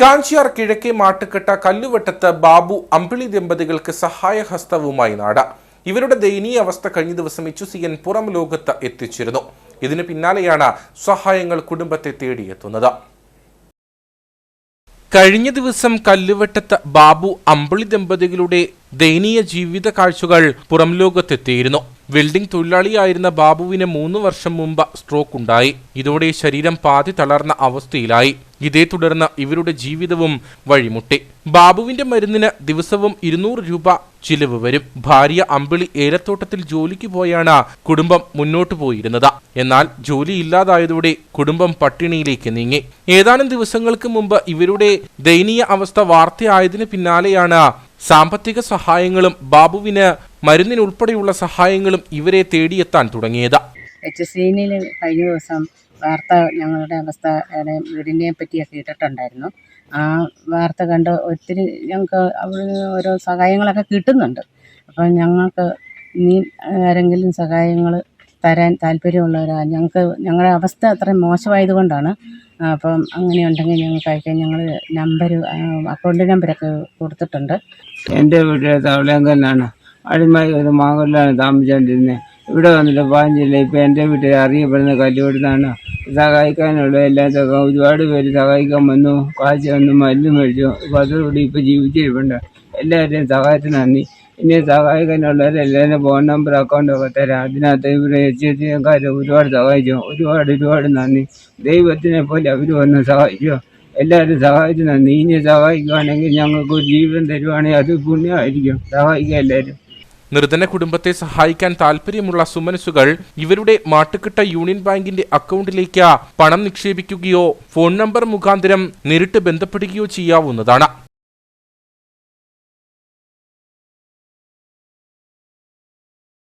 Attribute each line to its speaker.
Speaker 1: കാഞ്ചിയാർ കിഴക്കേ മാട്ടുകെട്ട കല്ലുവട്ടത്ത് ബാബു അമ്പിളി ദമ്പതികൾക്ക് സഹായഹസ്തവുമായി നാട. ഇവരുടെ ദയനീയ അവസ്ഥ കഴിഞ്ഞ ദിവസം എച്ചുസിയൻ പുറം ലോകത്ത് എത്തിച്ചിരുന്നു. ഇതിന് പിന്നാലെയാണ് സഹായങ്ങൾ കുടുംബത്തെ തേടിയെത്തുന്നത്. കഴിഞ്ഞ ദിവസം കല്ലുവട്ടത്ത് ബാബു അമ്പിളി ദമ്പതികളുടെ ദയനീയ ജീവിത കാഴ്ചകൾ പുറം ലോകത്തെത്തിയിരുന്നു. വെൽഡിംഗ് തൊഴിലാളിയായിരുന്ന ബാബുവിന് മൂന്ന് വർഷം മുമ്പ് സ്ട്രോക്ക് ഉണ്ടായി. ഇതോടെ ശരീരം പാതി തളർന്ന അവസ്ഥയിലായി. ഇതേ തുടർന്ന് ഇവരുടെ ജീവിതവും വഴിമുട്ടി. ബാബുവിന്റെ മരുന്നിന് ദിവസവും ഇരുന്നൂറ് രൂപ ചിലവ് വരും. ഭാര്യ അമ്പിളി ഏലത്തോട്ടത്തിൽ ജോലിക്ക് പോയാണ് കുടുംബം മുന്നോട്ടു പോയിരുന്നത്. എന്നാൽ ജോലി ഇല്ലാതായതോടെ കുടുംബം പട്ടിണിയിലേക്ക് നീങ്ങി. ഏതാനും ദിവസങ്ങൾക്ക് മുമ്പ് ഇവരുടെ ദയനീയ അവസ്ഥ വാർത്തയായതിനു പിന്നാലെയാണ് സാമ്പത്തിക സഹായങ്ങളും ബാബുവിന് മരുന്നിനുൾപ്പെടെയുള്ള സഹായങ്ങളും ഇവരെ തേടിയെത്താൻ തുടങ്ങിയത്.
Speaker 2: എച്ച് സീനിൽ കഴിഞ്ഞ ദിവസം വാർത്ത ഞങ്ങളുടെ അവസ്ഥ വീടിനെ പറ്റിയൊക്കെ ഇട്ടിട്ടുണ്ടായിരുന്നു ആ വാർത്ത കണ്ട് ഒത്തിരി ഞങ്ങൾക്ക് അവിടെ ഓരോ സഹായങ്ങളൊക്കെ കിട്ടുന്നുണ്ട്. അപ്പം ഞങ്ങൾക്ക് ഇനി ആരെങ്കിലും സഹായങ്ങൾ തരാൻ താല്പര്യമുള്ളവരാ? ഞങ്ങൾക്ക് ഞങ്ങളുടെ അവസ്ഥ അത്രയും മോശമായതുകൊണ്ടാണ്. അപ്പം അങ്ങനെ ഉണ്ടെങ്കിൽ ഞങ്ങൾക്ക് അയക്കാൻ ഞങ്ങൾ നമ്പർ അക്കൗണ്ട് നമ്പരൊക്കെ കൊടുത്തിട്ടുണ്ട്.
Speaker 3: എന്റെ വീട്ടിലെ തവളയങ്കലാണ് അടിമായി ഒരു മാങ്ങലിലാണ് താമസിച്ചുകൊണ്ടിരുന്നത് ഇവിടെ വന്നിട്ട് പാഞ്ചില്ല ഇപ്പം എന്റെ വീട്ടിൽ അറിയപ്പെടുന്ന കല്ലുകൊടുത്താണ് സഹായിക്കാനുള്ള എല്ലാ തുക ഒരുപാട് പേര് സഹായിക്കാൻ വന്നു. കാശ് വന്നു മരുന്ന് മേടിച്ചു. അപ്പോൾ അതോടുകൂടി ഇപ്പോൾ ജീവിച്ചിരിപ്പുണ്ട്. എല്ലാവരുടെയും സഹായത്തിന് നന്ദി. ഇനി സഹായിക്കാനുള്ളവരെല്ലാവരും ഫോൺ നമ്പർ അക്കൗണ്ടൊക്കെ തരാം. അതിനകത്ത് ഇവിടെ എച്ച് എസ് സിക്കാർ ഒരുപാട് സഹായിച്ചു. ഒരുപാട് ഒരുപാട് നന്ദി. ദൈവത്തിനെ പോലെ അവർ വന്ന് സഹായിച്ചു. എല്ലാവരും സഹായിച്ചു നന്ദി. ഇനി സഹായിക്കുകയാണെങ്കിൽ ഞങ്ങൾക്ക് ഒരു ജീവൻ തരുവാണെങ്കിൽ അത് പുണ്യമായിരിക്കും. സഹായിക്കുക എല്ലാവരും.
Speaker 1: നിർധന കുടുംബത്തെ സഹായിക്കാൻ താൽപ്പര്യമുള്ള സുമനസുകൾ ഇവരുടെ മാട്ടുകിട്ട യൂണിയൻ ബാങ്കിന്റെ അക്കൗണ്ടിലേക്ക് പണം നിക്ഷേപിക്കുകയോ ഫോൺ നമ്പർ മുഖാന്തരം നേരിട്ട് ബന്ധപ്പെടുകയോ ചെയ്യാവുന്നതാണ്.